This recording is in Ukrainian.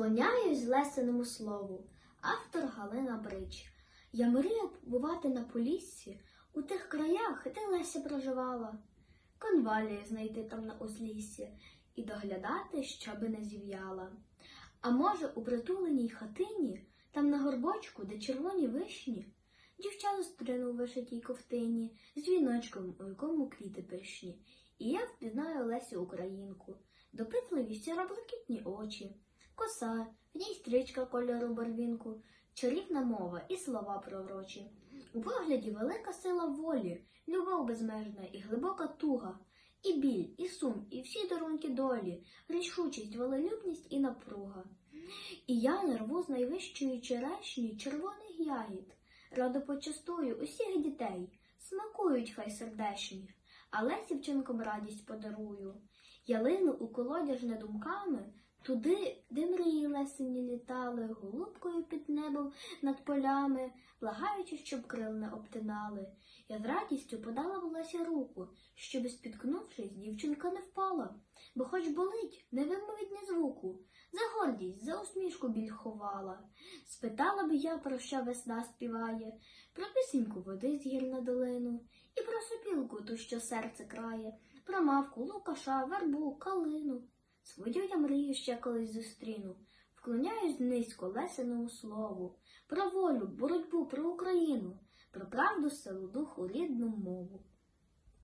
Вклоняюсь Лесиному слову, автор Галина Брич. Я мрію побувати на Поліссі, у тих краях, де Леся проживала, конвалії знайти там на узліссі. І доглядати, щоби не зів'яла. А може, у притуленій хатині, там на горбочку, де червоні вишні, дівча зустріну у вишитій ковтині з віночком, у якому квіти пишні. І я впізнаю Лесю Українку, допитливі сіроблакитні очі, коса, в ній стрічка кольору барвінку, чарівна мова і слова пророчі. У погляді велика сила волі, любов безмежна і глибока туга, і біль, і сум, і всі дарунки долі, рішучість, волелюбність і напруга. І я не рву з найвищої черешні червоних ягід, радо почастую усіх дітей, смакують хай сердешні, але сівчинком радість подарую. Я лину у колодяжне думками, туди, де мрії лесені літали, голубкою під небом над полями, благаючи, щоб крил не обтинали. Я з радістю подала в Лесі руку, щоби, спіткнувшись, дівчинка не впала, бо хоч болить, не вимовить ні звуку. За гордість, за усмішку біль ховала. Спитала би я, про що весна співає, про пісеньку води з гір на долину, і про сопілку ту, що серце крає, про мавку, лукаша, вербу, калину. Свою я мрію ще колись зустріну, вклоняюсь низько лесеному слову, про волю, боротьбу, про Україну, про правду, силу, духу, рідну мову.